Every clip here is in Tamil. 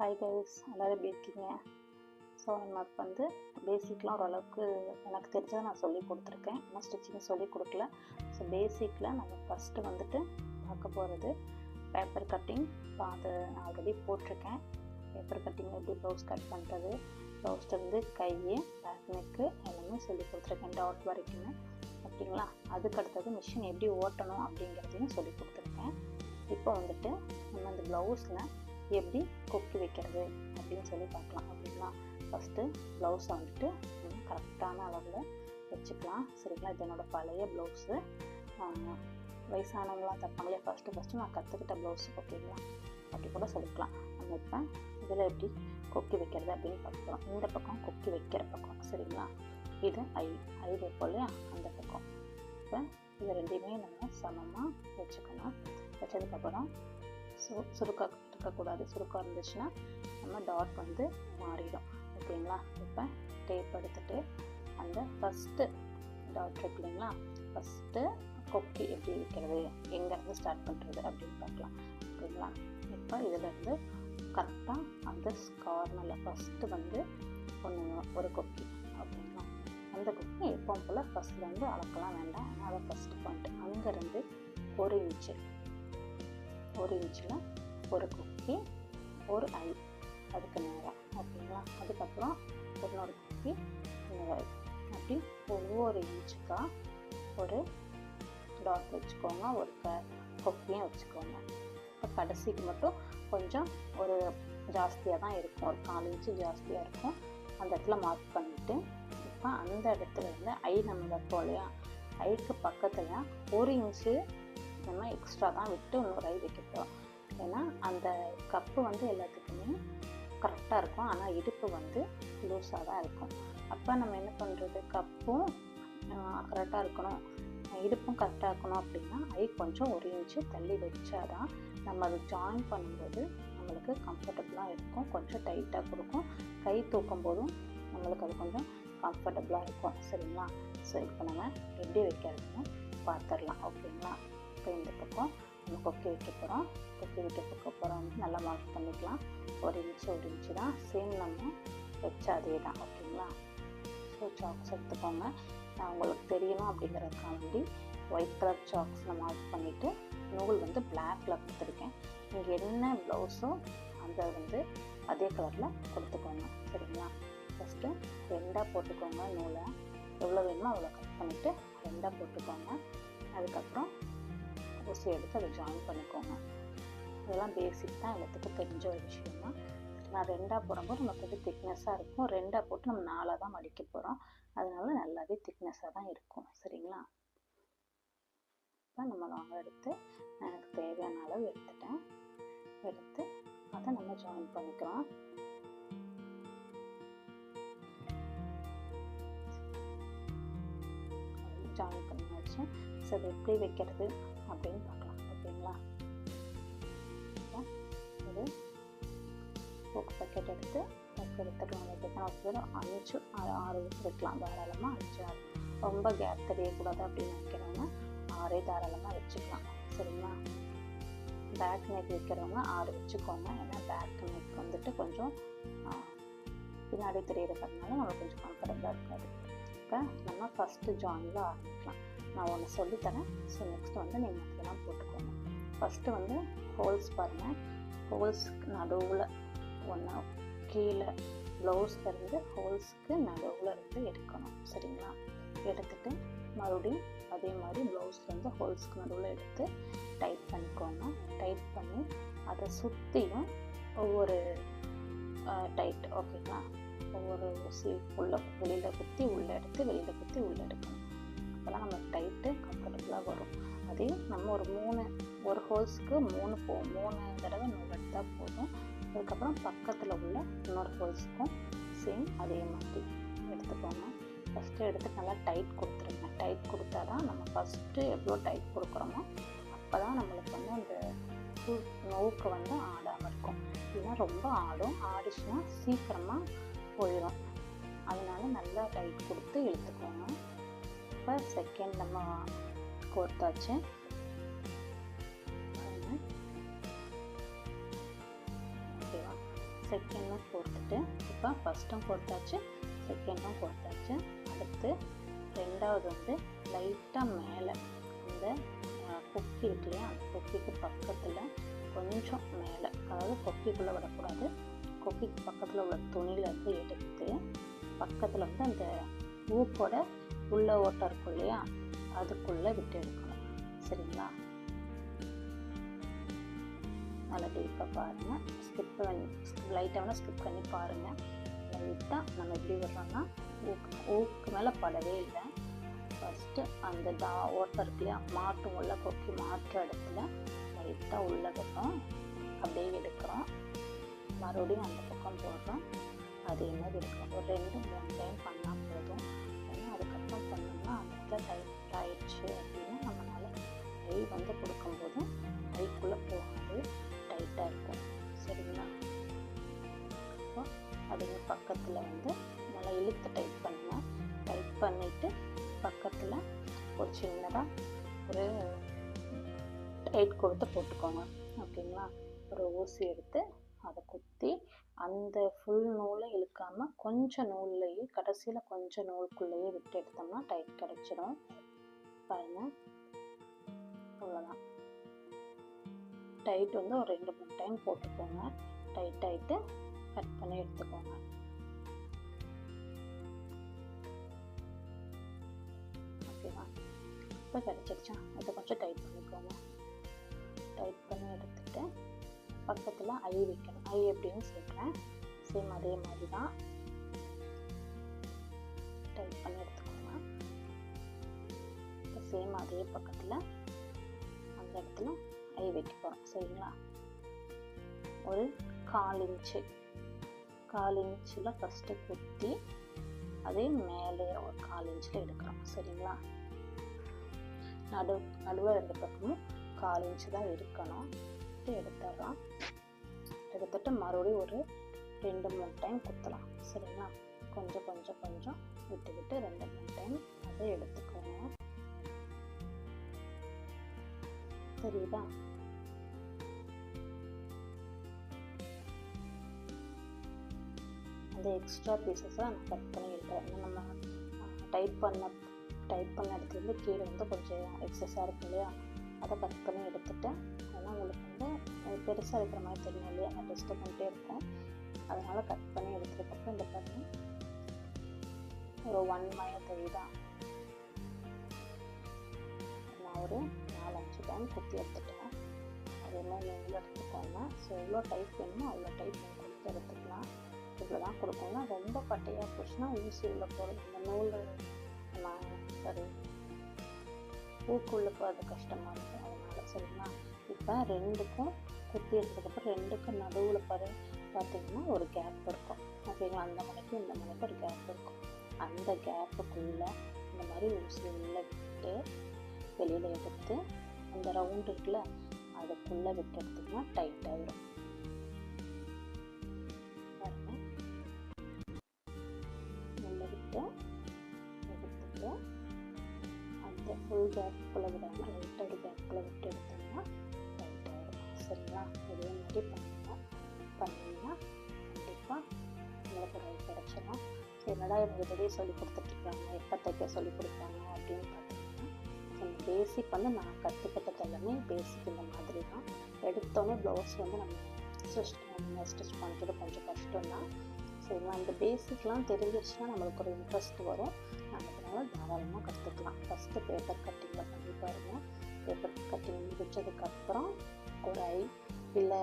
ஹாய் கைஸ் எல்லோரும் எப்படி இருக்கீங்க? ஸோ நமக்கு வந்து பேசிக்லாம் ஓரளவுக்கு எனக்கு தெரிஞ்சதை நான் சொல்லி கொடுத்துருக்கேன். இன்னும் ஸ்டிச்சிங் சொல்லி கொடுக்கல. ஸோ பேசிக்கில் நம்ம ஃபஸ்ட்டு வந்துட்டு பார்க்க போகிறது பேப்பர் கட்டிங் இப்போ அது நான் ஆல்ரெடி போட்டிருக்கேன். பேப்பர் கட்டிங் எப்படி ப்ளவுஸ் கட் பண்ணுறது ப்ளவுஸ்லேருந்து கை பேக் நெக்கு எல்லாமே சொல்லி கொடுத்துருக்கேன் டாட் வரைக்குமே. ஓகேங்களா? அதுக்கு அடுத்தது மிஷின் எப்படி ஓட்டணும் அப்படிங்கிறதையும் சொல்லி கொடுத்துருக்கேன். இப்போ வந்துட்டு நம்ம அந்த ப்ளவுஸில் எப்படி கொக்கி வைக்கிறது அப்படின்னு சொல்லி பார்க்கலாம். அப்படிங்களா ஃபஸ்ட்டு ப்ளவுஸை வந்துட்டு கரெக்டான அளவில் வச்சுக்கலாம். சரிங்களா? இது என்னோடய பழைய ப்ளவுஸு வயசானவங்களாம் தப்பாங்களே ஃபஸ்ட்டு ஃபஸ்ட்டு நான் கற்றுக்கிட்ட ப்ளவுஸு ஓகேங்களா அப்படி கூட சொல்லிக்கலாம். நம்ம இப்போ இதில் எப்படி கொக்கி வைக்கிறது அப்படின்னு பார்க்குறோம் இந்த பக்கம் கொக்கி வைக்கிற பக்கம். சரிங்களா? இது ஐ ஐ வைப்போம் இல்லையா? அந்த பக்கம். இப்போ இது ரெண்டையுமே நம்ம சமமாக வச்சுக்கணும். வச்சதுக்கப்புறம் சு சுருக்கா இருக்கக்கூடாது சுருக்கம் இருந்துச்சுன்னா நம்ம டாட் வந்து மாறிடும். ஓகேங்களா? இப்போ டேப் எடுத்துகிட்டு அந்த ஃபஸ்ட்டு டாட் இருக்கு இல்லைங்களா? ஃபஸ்ட்டு கொக்கி எப்படி வைக்கிறது? எங்கேருந்து ஸ்டார்ட் பண்ணுறது அப்படின்னு பார்க்கலாம். ஓகேங்களா? இப்போ இதிலேருந்து கரெக்டாக அந்த கார்னரில் ஃபஸ்ட்டு வந்து ஒன்று ஒரு கொக்கி. ஓகேங்களா? அந்த கொக்கி எப்பவும் போல் ஃபஸ்ட்லேருந்து அளக்கலாம் வேண்டாம். அதை ஃபஸ்ட்டு பாயிண்ட் அங்கேருந்து ஒரு இன்ச்சு ஒரு இன்ச்சில் ஒரு குக்கி ஒரு ஐ. அதுக்கு நேராக ஓகேங்களா? அதுக்கப்புறம் இன்னொரு குக்கி இன்னொரு அப்படி ஒவ்வொரு இன்ச்சுக்கா ஒரு டாட் வச்சுக்கோங்க ஒரு க கொக்கியும் வச்சுக்கோங்க. இப்போ கடைசிக்கு மட்டும் கொஞ்சம் ஒரு ஜாஸ்தியாக தான் இருக்கும். ஒரு கால் இன்ச்சு ஜாஸ்தியாக இருக்கும். அந்த இடத்துல மார்க் பண்ணிவிட்டு இப்போ அந்த இடத்துல இருந்து ஐ நம்ம வைப்போம் இல்லையா? ஐக்கு பக்கத்தில் ஒரு இன்ச்சு நம்ம எக்ஸ்ட்ரா தான் விட்டு இன்னொரு ஐ வைக்க போகிறோம் ஏன்னா அந்த கப்பு வந்து எல்லாத்துக்குமே கரெக்டாக இருக்கும். ஆனால் இடுப்பு வந்து லூஸாக தான் இருக்கும். அப்போ நம்ம என்ன பண்ணுறது கப்பும் கரெக்டாக இருக்கணும். இடுப்பும் கரெக்டாக இருக்கணும் அப்படின்னா ஐ கொஞ்சம் ஒரு இன்ச்சு தள்ளி வச்சாதான் நம்ம அதை ஜாயின் பண்ணும்போது நம்மளுக்கு கம்ஃபர்டபுளாக இருக்கும். கொஞ்சம் டைட்டாக கொடுக்கும். கை தூக்கும் போதும் நம்மளுக்கு அது கொஞ்சம் கம்ஃபர்டபுளாக இருக்கும். சரிங்களா? ஸோ இப்போ நம்ம எப்படி வைக்கிறதுன்னு பார்த்துடலாம். ஓகேங்களா இப்போ இந்த பக்கம் நம்ம கொக்கி வைக்க போகிறோம் கொக்கி வைக்க பக்க வந்து நல்லா மார்க் பண்ணிக்கலாம். ஒரு இன்ச்சு ஒரு இன்ச்சு தான். சேம் நம்ம வச்ச அதே தான் ஓகேங்களா? ஸோ சாக்ஸ் எடுத்துக்கோங்க. நான் உங்களுக்கு தெரியணும் அப்படிங்கிறதுக்காக வேண்டி ஒயிட் கலர் சாக்ஸில் மார்க் பண்ணிவிட்டு நூல் வந்து பிளாக்ல கொடுத்துருக்கேன். நீங்கள் என்ன ப்ளவுஸோ அந்த வந்து அதே கலரில் கொடுத்துக்கோங்க. சரிங்களா? ஃபஸ்ட்டு ரெண்டாக போட்டுக்கோங்க நூலை. எவ்வளோ வேணுமோ அவ்வளோ கட் பண்ணிவிட்டு ரெண்டாக போட்டுக்கோங்க. அதுக்கப்புறம் ஊசி எடுத்து அதை ஜாயின் பண்ணிக்கோங்க. இதெல்லாம் பேசிக் தான் எல்லாத்துக்கும் தெரிஞ்ச ஒரு விஷயம் தான் நான் ரெண்டாக போடும்போது நமக்கு வந்து திக்னஸாக இருக்கும். ரெண்டாக போட்டு நம்ம நாலாக தான் மடிக்க போகிறோம் அதனால நல்லாவே திக்னஸாக தான் இருக்கும். சரிங்களா? இப்போ நம்ம வாங்க எடுத்து எனக்கு தேவையான அளவு எடுத்துட்டேன். எடுத்து அதை நம்ம ஜாயின் பண்ணிக்கலாம் ஜாயின் பண்ணியாச்சு ஸோ அதை எப்படி வைக்கிறது அப்படின்னு பார்க்கலாம். ஓகேங்களா? ஒரு போக்கு பக்கெட் எடுத்து பக்கம் எடுத்துக்கலாம் வைக்கலாம் ஒரு அஞ்சு ஆறு ஆறு வைக்கலாம் தாராளமாக அஞ்சு ஆறு ரொம்ப கேப் தெரியக்கூடாது அப்படின்னு நினைக்கிறவங்க ஆறே தாராளமாக வச்சுக்கலாம். சரிங்களா? பேக் நெக் வைக்கிறவங்க ஆறு வச்சுக்கோங்க. ஏன்னா பேக் நெக் வந்துட்டு கொஞ்சம் பின்னாடி தெரியறதுனால நம்மளுக்கு கொஞ்சம் கம்ஃபர்டபுளாக இருக்காது. இப்போ நம்ம ஃபஸ்ட்டு ஜாயினில் ஆரம்பிக்கலாம். நான் ஒன்று சொல்லித்தரேன். ஸோ நெக்ஸ்ட் வந்து நீங்கள் அதெல்லாம் போட்டுக்கோங்க. ஃபஸ்ட்டு வந்து ஹோல்ஸ் பாருங்கள் ஹோல்ஸ்க்கு நடுவில் ஒன்றா கீழே ப்ளவுஸ்லேருந்து ஹோல்ஸ்க்கு நடுவில் இருந்து எடுக்கணும். சரிங்களா? எடுத்துட்டு மறுபடியும் அதே மாதிரி ப்ளவுஸ்லேருந்து ஹோல்ஸ்க்கு நடுவில் எடுத்து டைட் பண்ணிக்கோங்க. டைட் பண்ணி அதை சுற்றியும் ஒவ்வொரு டைட் ஓகேங்களா ஒவ்வொரு ஊசி உள்ளே வெளியில் குத்தி உள்ளே எடுத்து வெளியில் குத்தி உள்ளே எடுக்கணும் அப்போல்லாம் நம்ம டைட்டு கம்ஃபர்டபுளாக வரும். அதே நம்ம ஒரு மூணு ஒரு ஹோல்ஸ்க்கு மூணு போ மூணு தடவை நூல் எடுத்தால் போதும். அதுக்கப்புறம் பக்கத்தில் உள்ள இன்னொரு ஹோல்ஸுக்கும் சேம் அதே மாதிரி எடுத்துக்கோங்க. ஃபஸ்ட்டு எடுத்து நல்லா டைட் கொடுத்துருங்க. டைட் கொடுத்தா தான் நம்ம ஃபஸ்ட்டு எவ்வளோ டைட் கொடுக்குறோமோ அப்போ தான் நம்மளுக்கு வந்து அந்த நோவுக்கு வந்து ஆடாமல் இருக்கும். இல்லைன்னா ரொம்ப ஆடும். ஆடிச்சுன்னா சீக்கிரமாக போயிடும். அதனால நல்லா டைட் கொடுத்து இழுத்துக்கோங்க. இப்போ செகண்ட் நம்ம கோர்த்தாச்சு. ஓகேவா? செகண்டும் கோர்த்துட்டு இப்போ ஃபஸ்ட்டும் கோர்த்தாச்சு செகண்டும் கோர்த்தாச்சு. அடுத்து ரெண்டாவது வந்து லைட்டாக மேலே இந்த கொக்கி இருக்கு இல்லையா அந்த கொக்கிக்கு பக்கத்தில் கொஞ்சம் மேலே அதாவது கொக்கிக்குள்ளே விடக்கூடாது கொக்கிக்கு பக்கத்தில் உள்ள துணியிலேருந்து எடுத்து பக்கத்தில் வந்து அந்த ஊப்போட உள்ள ஓட்டம் இருக்கும் இல்லையா அதுக்குள்ளே விட்டு எடுக்கணும். சரிங்களா? நல்லா டீப்பாக பாருங்கள் ஸ்கிப் பண்ணி லைட்டாக வேணால் ஸ்கிப் பண்ணி பாருங்கள் லைட்டாக நம்ம எப்படி விடுறோம்னா ஊக்கு ஊக்கு மேலே படவே இல்லை. ஃபஸ்ட்டு அந்த டா ஓட்டம் இருக்கு இல்லையா மாட்டு உள்ள கொக்கி மாற்ற இடத்துல லைட்டாக உள்ள பக்கம் அப்படியே எடுக்கிறோம். மறுபடியும் அந்த பக்கம் போடுறோம். அதே மாதிரி இருக்கும். ஒரு ரெண்டு மூணு டைம் பண்ணால் போதும். ஏன்னா அதுக்கப்புறம் பண்ணோம்னா அந்த இடத்துல டைட் ஆயிடுச்சு அப்படின்னா நம்மளால் கை வந்து கொடுக்கும்போது கைக்குள்ளே போகாது. டைட்டாக இருக்கும். சரிங்களா? அப்போ அதுங்க பக்கத்தில் வந்து நல்லா இழுத்து டைட் பண்ணுங்கள் டைட் பண்ணிவிட்டு பக்கத்தில் ஒரு சின்னதாக ஒரு டைட் கொடுத்து போட்டுக்கோங்க. ஓகேங்களா? ஒரு ஊசி எடுத்து குத்தி அந்த ஃபுல் நூலை இழுக்காமல் கொஞ்சம் நூல்லையே கடைசியில் கொஞ்சம் நூலுக்குள்ளேயே விட்டு எடுத்தோம்னா டைட் கிடச்சிடும் பாருங்கள் அவ்வளோதான் டைட் வந்து ஒரு ரெண்டு மூணு டைம் போட்டுக்கோங்க. டைட் ஆகிட்டு கட் பண்ணி எடுத்துக்கோங்க. ஓகேவா இப்போ கிடச்சிருச்சா? இதை கொஞ்சம் டைட் பண்ணிக்கோங்க. பக்கத்தில் ஐ வைக்கணும். ஐ எப்படின்னு சொல்கிறேன் சேம் அதே மாதிரி தான் டைப் பண்ணி எடுத்துக்கோங்க. இப்போ சேம் அதே பக்கத்தில் அந்த இடத்துல ஐ வைக்க போகிறோம் சரிங்களா? ஒரு கால் இன்ச்சு கால் இன்ச்சில் ஃபஸ்ட்டு குத்தி அதே மேலே ஒரு கால் இன்ச்சில் எடுக்கிறோம். சரிங்களா? நடு நடுவில் ரெண்டு பக்கமும் கால் இன்ச்சு தான் இருக்கணும். எடுத்துடலாம். எடுத்துட்டு மறுபடியும் ஒரு ரெண்டு மூணு டைம் குத்தலாம். சரிங்களா? கொஞ்சம் கொஞ்சம் கொஞ்சம் விட்டு விட்டு ரெண்டு மூணு டைம் அதை எடுத்துக்கோங்க. சரிதா? அந்த எக்ஸ்ட்ரா பீசஸை நான் கட் பண்ணி எடுக்கிறேன். நம்ம டைப் பண்ண டைப் பண்ண இடத்துலேருந்து கீழே வந்து கொஞ்சம் எக்ஸஸாக இருக்கும் இல்லையா? அதை கட் பண்ணி எடுத்துட்டேன் ஏன்னா வந்து பெருசாக இருக்கிற மாதிரி தெரியும் இல்லையா? நான் டிஸ்டர்ப் பண்ணிட்டே இருக்கும் அதனால் கட் பண்ணி எடுத்ததுக்கப்புறம் இந்த பாருங்க. ஒரு ஒன் மயம் தெரியுதா நான் ஒரு நாலஞ்சு டைம் குத்தி எடுத்துட்டேன். அது என்ன நீங்களும் எடுத்துக்கோங்க ஸோ எவ்வளோ டைப் வேணுமோ அவ்வளோ டைப் நீங்கள் கொடுத்து எடுத்துக்கலாம். இவ்வளோ தான் கொடுக்கணும் ரொம்ப பட்டையாக போச்சுன்னா ஊசி உள்ள போகிறது இந்த நூல் சரி பூக்குள்ளே போகிறது கஷ்டமாக இருக்கும் அதனால் சரிங்களா? இப்போ ரெண்டுக்கும் குத்தி எடுத்ததுக்கப்புறம் ரெண்டுக்கும் நடுவில் பாரு பார்த்தீங்கன்னா ஒரு கேப் இருக்கும். ஓகேங்களா அந்த மணிக்கு இந்த மணிக்கு ஒரு கேப் இருக்கும். அந்த கேப்புக்குள்ளே இந்த மாதிரி ஊசி உள்ளே விட்டு வெளியில் எடுத்து அந்த ரவுண்ட் இருக்குல்ல அதுக்குள்ளே விட்டு எடுத்தோம்னா வரும் ஆகிடும் உள்ள விட்டு எடுத்துட்டு அந்த ஃபுல் கேப்புக்குள்ளே விடாமல் லைட்டாக ஒரு கேப்புக்குள்ளே விட்டு எடுத்தோம்னா சரிங்களா இதே மாதிரி பண்ணுங்கள் பண்ணிங்கன்னா கண்டிப்பாக உங்களுக்கு ரைட் கிடச்சிடும் என்னடா இவங்க வெளியே சொல்லி கொடுத்துட்ருக்காங்க? எப்போ தைக்க சொல்லி கொடுப்பாங்க அப்படின்னு பார்த்தீங்கன்னா பேசிக் வந்து நான் கற்றுக்கிட்டது எல்லாமே பேசிக் இந்த மாதிரி தான். எடுத்தோடனே ப்ளவுஸ் வந்து நம்ம ஸ்டிச் ஸ்டிச் பண்ணுறது கொஞ்சம் கஷ்டம் தான் சரிங்களா அந்த பேசிக்லாம் தெரிஞ்சிருச்சுன்னா நம்மளுக்கு ஒரு இன்ட்ரெஸ்ட் வரும். நம்ம அதனால் தாராளமாக கற்றுக்கலாம் ஃபஸ்ட்டு பேப்பர் கட்டிங்கில் பண்ணி பாருங்கள் பேப்பர் கட்டிங் முடிச்சதுக்கப்புறம் ஒரு ஐ இல்லை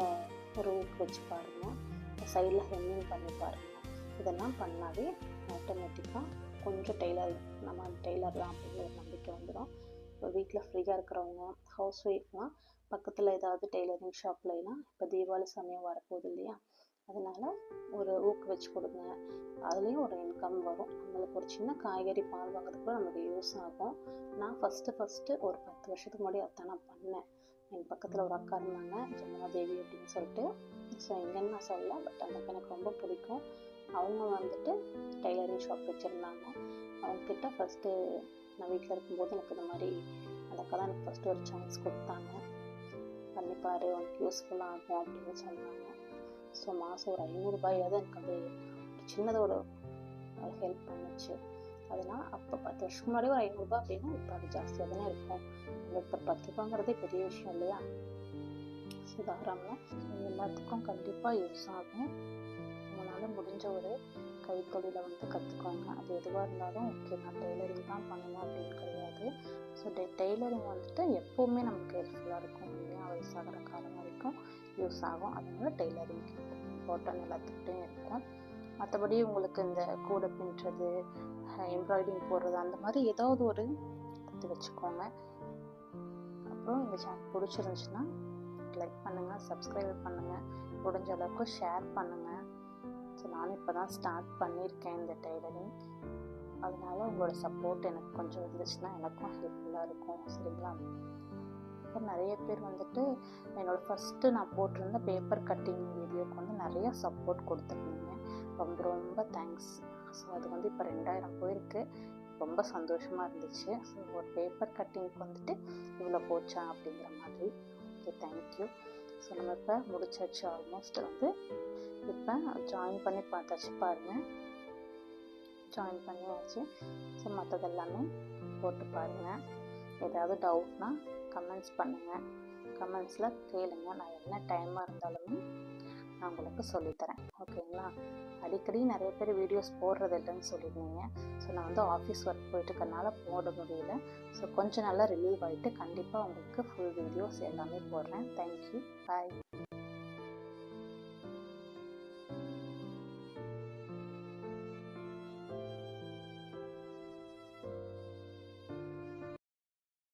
ஒரு ஊக்கு வச்சு பாருங்கள் சைடில் ஹெம்மிங் பண்ணி பாருங்கள் இதெல்லாம் பண்ணாவே ஆட்டோமேட்டிக்காக கொஞ்சம் டெய்லர் நம்ம டெய்லர் தான் அப்படிங்கிற நம்பிக்கை வந்துடும் இப்போ வீட்டில் ஃப்ரீயாக இருக்கிறவங்க ஹவுஸ் ஒய்ஃப்லாம் பக்கத்தில் ஏதாவது டெய்லரிங் ஷாப்லாம் இப்போ தீபாவளி சமயம் வரப்போகுது இல்லையா? அதனால் ஒரு ஊக்கு வச்சு கொடுங்க. அதுலேயும் ஒரு இன்கம் வரும். நம்மளுக்கு ஒரு சின்ன காய்கறி பால் வாங்குறதுக்கு கூட நமக்கு யூஸ் ஆகும். நான் ஃபஸ்ட்டு ஃபஸ்ட்டு ஒரு பத்து வருஷத்துக்கு முன்னாடி அதான் நான் பண்ணேன். எங்கள் பக்கத்தில் ஒரு அக்கா இருந்தாங்க. ஜமுனா தேவி அப்படின்னு சொல்லிட்டு. ஸோ எங்கன்னு நான் சொல்ல பட் அந்த அக்கா எனக்கு ரொம்ப பிடிக்கும். அவங்க வந்துட்டு டெய்லரிங் ஷாப் வச்சுருந்தாங்க. அவங்கக்கிட்ட ஃபஸ்ட்டு நான் வீட்டில் இருக்கும்போது எனக்கு இந்த மாதிரி அந்த அக்கா தான் எனக்கு ஃபஸ்ட்டு ஒரு சான்ஸ் கொடுத்தாங்க. பண்ணிப்பார் உனக்கு யூஸ்ஃபுல்லாக ஆகும் அப்படின்னு சொன்னாங்க. ஸோ மாதம் ஒரு ஐநூறுரூபாயாவது எனக்கு அது ஒரு சின்னதோட ஹெல்ப் பண்ணுச்சு. அதனால் அப்போ பத்து வருஷம் முன்னாடி ஒரு ஐநூறுரூபா அப்படின்னா இப்போ அது ஜாஸ்தியாக தானே இருக்கும். இப்போ பத்து ரூபாங்கிறதே பெரிய விஷயம் இல்லையா? ஸோ தாராளமாக எல்லாத்துக்கும் கண்டிப்பாக யூஸ் ஆகும். உங்களால் முடிஞ்ச ஒரு கைத்தொழிலை வந்து கற்றுக்கோங்க அது எதுவாக இருந்தாலும் ஓகே நான் டெய்லரிங் தான் பண்ணணும் அப்படின்னு கிடையாது. ஸோ டெ டெய்லரிங் வந்துட்டு எப்போவுமே நமக்கு ஹெல்ப்ஃபுல்லாக இருக்கும். இல்லையா? வயசாகிற காலம் வரைக்கும் யூஸ் ஆகும். அதனால டெய்லரிங் இம்பார்ட்டன் எல்லாத்துக்கிட்டையும் இருக்கும். மற்றபடி உங்களுக்கு இந்த கூடை பின்னுறது எம்ப்ராய்டிங் போடுறது அந்த மாதிரி ஏதாவது ஒரு கற்று வச்சுக்கோங்க. அப்புறம் இந்த சேனல் பிடிச்சிருந்துச்சுன்னா லைக் பண்ணுங்கள் சப்ஸ்கிரைப் பண்ணுங்கள் முடிஞ்ச அளவுக்கு ஷேர் பண்ணுங்கள் ஸோ நானும் இப்போ தான் ஸ்டார்ட் பண்ணியிருக்கேன் இந்த டெய்லரிங் அதனால உங்களோட சப்போர்ட் எனக்கு கொஞ்சம் இருந்துச்சுன்னா எனக்கும் ஹெல்ப்ஃபுல்லாக இருக்கும் சரிங்களா? அப்புறம் நிறைய பேர் வந்துட்டு என்னோடய ஃபஸ்ட்டு நான் போட்டிருந்த பேப்பர் கட்டிங் வீடியோக்கு வந்து நிறைய சப்போர்ட் கொடுத்துருந்தீங்க. ரொம்ப ரொம்ப தேங்க்ஸ் ஸோ அது வந்து இப்போ ரெண்டாயிரம் போயிருக்கு. ரொம்ப சந்தோஷமாக இருந்துச்சு. ஸோ ஒரு பேப்பர் கட்டிங்க்கு வந்துட்டு இவ்வளோ போச்சா அப்படிங்கிற மாதிரி. ஓகே தேங்க்யூ ஸோ நம்ம இப்போ முடிச்சாச்சு ஆல்மோஸ்ட் வந்து. இப்போ ஜாயின் பண்ணி பார்த்தாச்சு பாருங்கள் ஜாயின் பண்ணியாச்சு. ஸோ மற்றது எல்லாமே போட்டு பாருங்கள் ஏதாவது டவுட்னால் கமெண்ட்ஸ் பண்ணுங்கள் கமெண்ட்ஸில் கேளுங்க. நான் என்ன டைமாக இருந்தாலுமே நான் உங்களுக்கு சொல்லித்தரேன். ஓகேங்களா? அடிக்கடி நிறைய பேர் வீடியோஸ் போடுறது இல்லைன்னு சொல்லியிருந்தீங்க. ஸோ நான் வந்து ஆஃபீஸ் ஒர்க் போயிட்டுருக்கனால போட முடியல. ஸோ கொஞ்சம் நல்லா ரிலீவ் ஆகிட்டு கண்டிப்பாக உங்களுக்கு ஃபுல் வீடியோஸ் எல்லாமே போடுறேன். Thank you bye